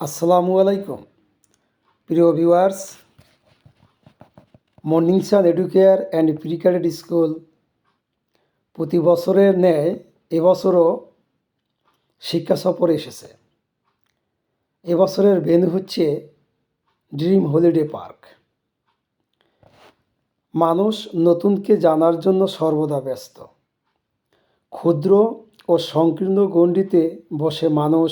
আসসালামু আলাইকুম। প্রিয় viewers, morning sun educare and precadet school প্রতি বছরের ন্যায় এবছরও শিক্ষা সফরে এসেছে। এবছরের ভেন্যু হচ্ছে ড্রিম হলিডে পার্ক। মানুষ নতুনকে জানার জন্য সর্বদা ব্যস্ত। ক্ষুদ্র ও সংকীর্ণ গণ্ডিতে বসে মানুষ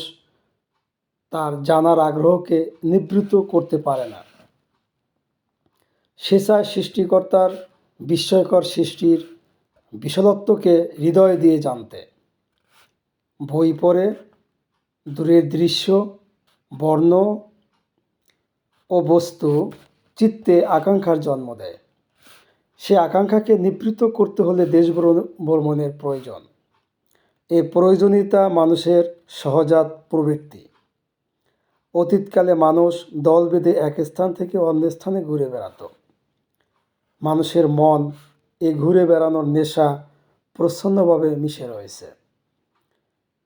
তার জানার আগ্রহকে নিবৃত করতে পারে না। সে সৃষ্টিকর্তার বিস্ময়কর সৃষ্টির বিশালত্বকে হৃদয় দিয়ে জানতে। বই পড়ে, দূরের দৃশ্য, বর্ণ ও বস্তু চিত্তে আকাঙ্ক্ষার জন্ম দেয়। সে আকাঙ্ক্ষাকে নিবৃত্ত করতে হলে দেশ ভ্রমণ- ভ্রমণের প্রয়োজন। এ প্রয়োজনীয়তা মানুষের সহজাত প্রবৃত্তি। অতীতকালে মানুষ দল বেঁধে এক স্থান থেকে অন্য স্থানে ঘুরে বেড়াতো। মানুষের মন এ ঘুরে বেড়ানোর নেশা প্রচ্ছন্নভাবে মিশে রয়েছে।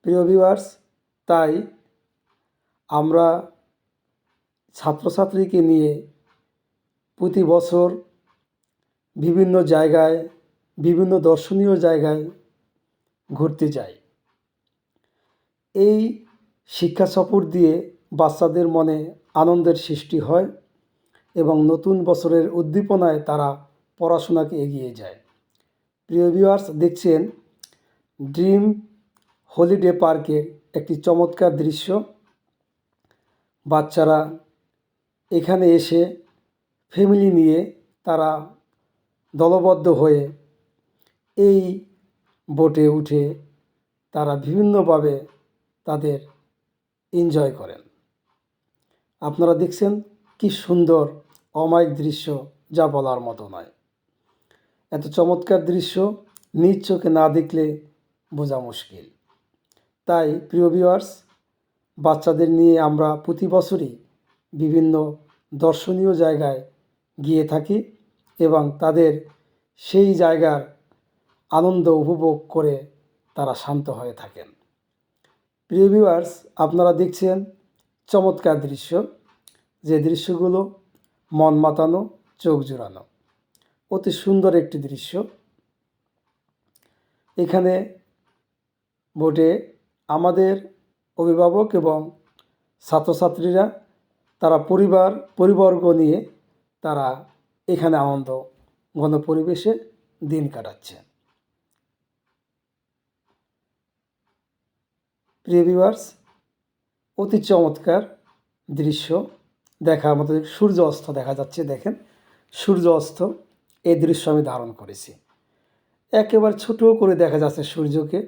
প্রিয় ভিউয়ার্স তাই আমরা ছাত্রছাত্রীকে নিয়ে প্রতি বছর বিভিন্ন জায়গায়, বিভিন্ন দর্শনীয় জায়গায় ঘুরতে যাই। এই শিক্ষা সফর দিয়ে বাচ্চাদের মনে আনন্দের সৃষ্টি হয় এবং নতুন বছরের উদ্দীপনায় তারা পড়াশোনাকে এগিয়ে যায়। প্রিয় ভিউয়ার্স দেখছেন ড্রিম হলিডে পার্কের একটি চমৎকার দৃশ্য। বাচ্চারা এখানে এসে ফ্যামিলি নিয়ে তারা দলবদ্ধ হয়ে এই বোটে উঠে তারা বিভিন্নভাবে তাদের এনজয় করেন। আপনারা দেখছেন কি সুন্দর, অমায়িক দৃশ্য যা বলার মতো নয়। এত চমৎকার দৃশ্য নিজ চোখে না দেখলে বোঝা মুশকিল। তাই প্রিয় ভিওয়ার্স বাচ্চাদের নিয়ে আমরা প্রতি বছরই বিভিন্ন দর্শনীয় জায়গায় গিয়ে থাকি এবং তাদের সেই জায়গার আনন্দ উপভোগ করে তারা শান্ত হয়ে থাকেন। প্রিয় ভিউয়ার্স আপনারা দেখছেন চমৎকার দৃশ্য। যে দৃশ্যগুলো মন মাতানো, চোখ জুড়ানো। অতি সুন্দর একটি দৃশ্য। এখানে বোটে আমাদের অভিভাবক এবং ছাত্রছাত্রীরা, তারা পরিবার, পরিবর্গ নিয়ে তারা এখানে আনন্দ, ঘন পরিবেশে দিন কাটাচ্ছে। প্রিয় ভিউয়ার্স অতি চমৎকার দৃশ্য দেখার মতো সূর্য অস্ত দেখা যাচ্ছে, দেখেন। সূর্য অস্ত, এই দৃশ্য আমি ধারণ করেছি। একেবারে ছোট করে দেখা যাচ্ছে সূর্যকে।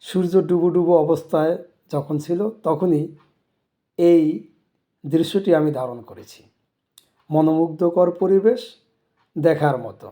সূর্য ডুবো ডুবো অবস্থায় যখন ছিল, তখনই এই দৃশ্যটি আমি ধারণ করেছি। মনোমুগ্ধকর পরিবেশ দেখার মতো।